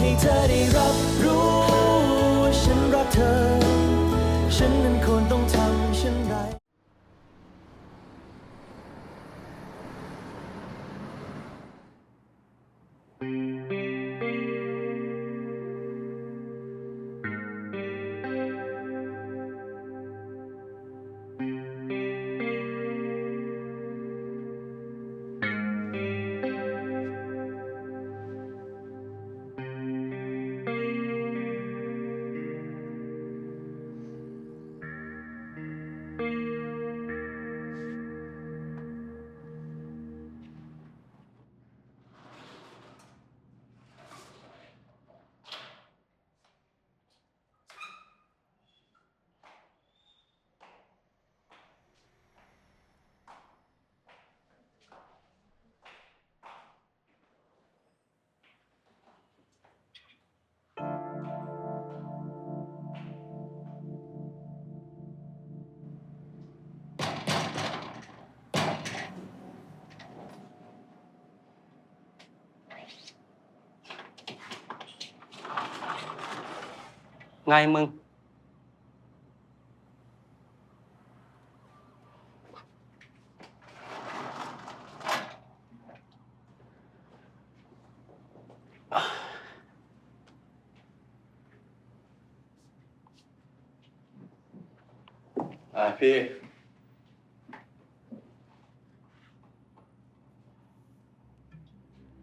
ให้เธอได้รับรู้ว่าฉันรักเธอ ไงมึง อ่าพี่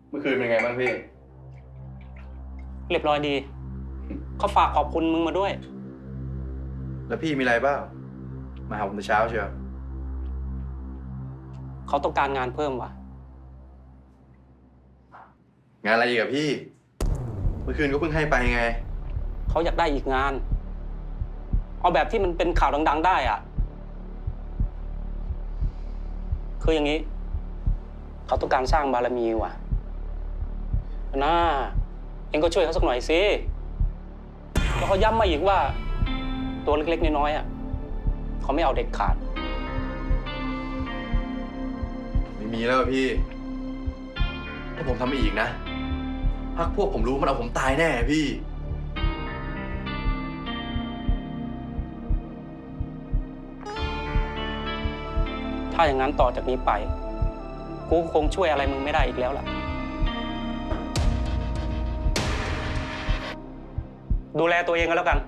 เมื่อคืนเป็นไงบ้างพี่ เรียบร้อยดี เขาฝากขอบคุณมึงมาด้วย แล้วพี่มีอะไรบ้างมาหาผมแต่เช้าเชียวเขาต้องการงานเพิ่มวะงานอะไรอีกอะพี่ เมื่อคืนก็เพิ่งให้ไปไง เขาอยากได้อีกงาน เอาแบบที่มันเป็นข่าวดัง ๆ ได้อะคืออย่างนี้ เขาต้องการสร้างบารมีว่ะน่าเองก็ช่วยเขาสักหน่อยสิ แล้วเขาย้ำมาอีกว่าตัวเล็กๆน้อยๆอะเขาไม่เอาเด็กขาด ไม่มีแล้วอะพี่ ถ้าผมทำอีกนะพักพวกผมรู้มันเอาผมตายแน่พี่ถ้าอย่างนั้นต่อจากนี้ไป กูก็คงช่วยอะไรมึงไม่ได้อีกแล้วล่ะ ดูแลตัวเองกันแล้วกัน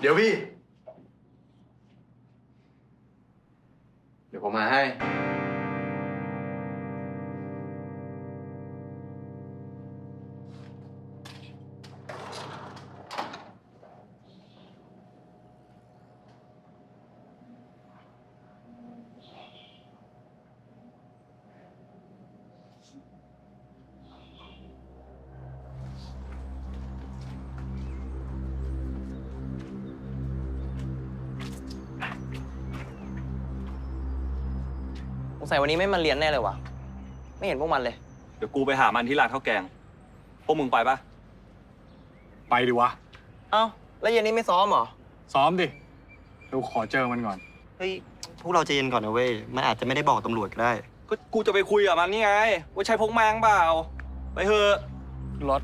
เดี๋ยวพี่ เดี๋ยวผมมาให้ งสัยวันนี้ไม่มาเรียนแน่เลยวะไม่เห็นพวกมันเลย เดี๋ยวกูไปหามันที่ร้านข้าวแกง พวกมึงไปปะไปดิวะ เอ้าแล้วเย็นนี้ไม่ซ้อมเหรอซ้อมดิเดี๋ยวขอเจอมันก่อน เฮ้ยพวกเราใจเย็นก่อนนะเว้ยมันอาจจะไม่ได้บอกตำรวจก็ได้ ก็กูจะไปคุยกับมันนี่ไง ว่าใช่พวกแมงเปล่า ไปเถอะ รถ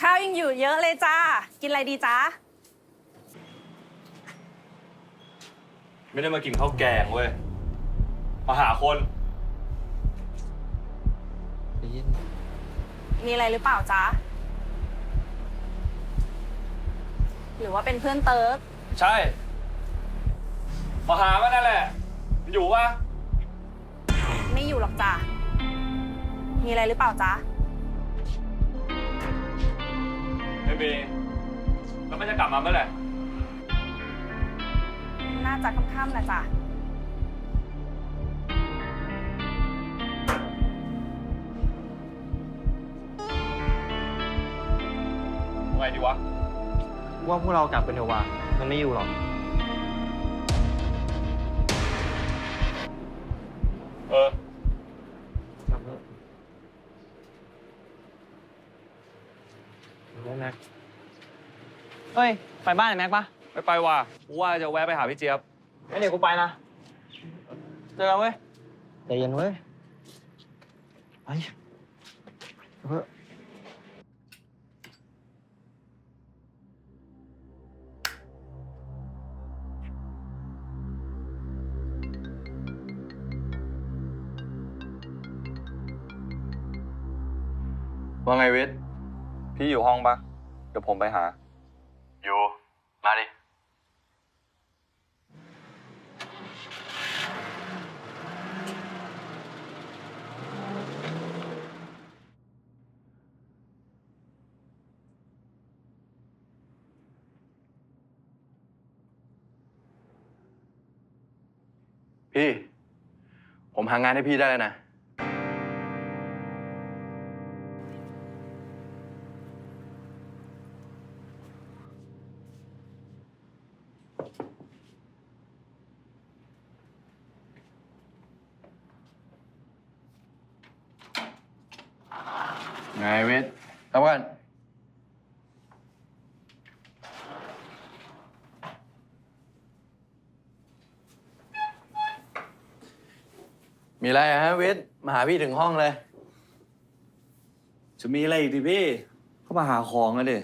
ข้าวยังอยู่เยอะเลยจ้า กินอะไรดีจ้าไม่ได้มากินข้าวแกงเว้ย มาหาคนมีอะไรหรือเปล่าจ้าหรือว่าเป็นเพื่อนเติร์กใช่ มาหามันนั่นแหละ มันอยู่ปะไม่อยู่หรอกจ้ามีอะไรหรือเปล่าจ้า บแล้วมันจะกลับมาเมื่อไหร่ น่าจะค่ำๆแหละจ้ะว่าไงดีวะ ว่าพวกเรากลับไปเถอะวะมันไม่อยู่หรอก ฮ้ย ไปบ้านไอ้แม็กปะไม่ไปว่ะกูว่าจะแวะไปหาพี่เจี๊ยบ งั้นเดี๋ยวกูไปนะ เจอกันเว้ย ใจเย็นเว้ยไปเฮ้ยว่าไงวิทย์พี่อยู่ห้องปะเดี๋ยวผมไปหา อยู่ มาดิ พี่ ผมหางานให้พี่ได้แล้วนะ ไงวิทย์ครับกันมีอะไรอะฮะวิทย์มาหาพี่ถึงห้องเลย จะมีอะไรอีกดิพี่เข้ามาหาของกันดิ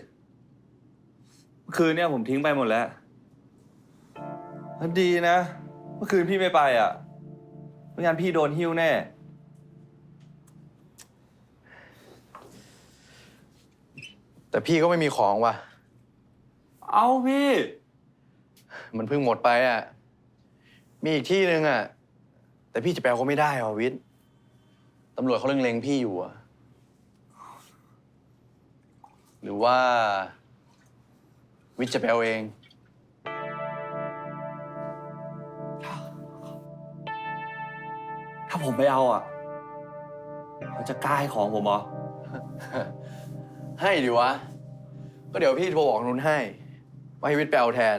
เมื่อคืนเนี่ยผมทิ้งไปหมดแล้วแล้วดีนะ เมื่อคืนพี่ไม่ไปอะไม่งั้นพี่โดนหิ้วแน่ แต่พี่ก็ไม่มีของว่ะ เอาพี่ มันเพิ่งหมดไปอะ มีอีกที่หนึ่งอะ แต่พี่จะไปเอาเขาไม่ได้หรอวิทย์ตำรวจเขาเล็งๆพี่อยู่อะ หรือว่า วิทย์จะไปเอาเอง ถ้าผมไปเอาอะเขาจะกล้าให้ของผมเหรอ ให้ดิวะ ก็เดี๋ยวพี่โทรบอกนุนให้ ว่าให้วิทย์ไปเอาแทน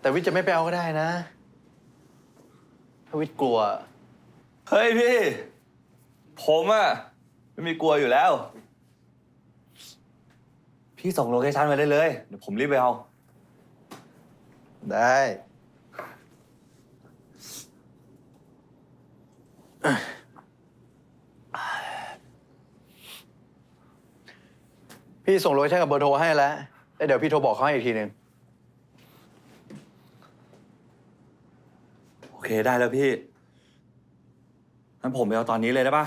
แต่วิทย์จะไม่ไปเอาก็ได้นะ ถ้าวิทย์กลัว เฮ้ยพี่ ผมอะไม่มีกลัวอยู่แล้ว พี่ส่งโลเคชั่นมาได้เลย เดี๋ยวผมรีบไปเอา ได้ พี่ส่งโลเคชั่นกับเบอร์โทรให้แล้วแล้วเดี๋ยวพี่โทรบอกเขาให้อีกทีหนึ่งโอเคได้แล้วพี่งั้นผมไปเอาตอนนี้เลยได้ปะ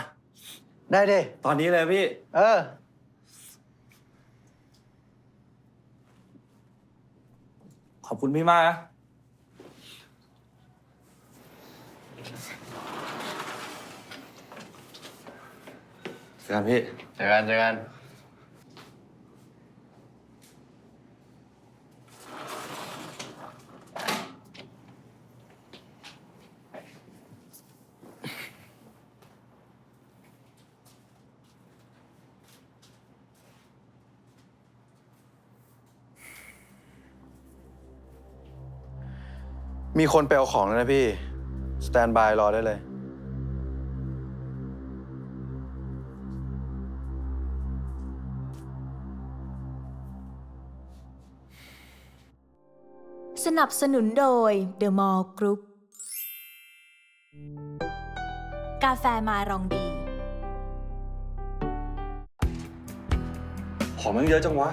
ได้ดิตอนนี้เลยพี่ เออ ขอบคุณพี่มากนะเจอกันพี่ เจอกันเจอกัน มีคนไปเอาของแล้วนะพี่ สแตนบายรอได้เลย สนับสนุนโดย The Mall Group กาแฟมารองดี ของมันเยอะจังวะ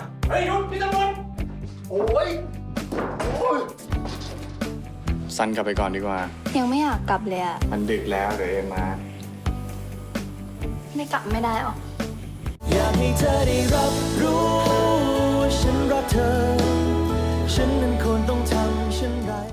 สั้นกลับไปก่อนดีกว่า ยังไม่อยากกลับเลยอะมันดึกแล้วเดี๋ยวเอ็มมา ไม่กลับไม่ได้หรออยากให้เธอได้รับรู้ว่าฉันรักเธอ ฉันนั้นควรต้องท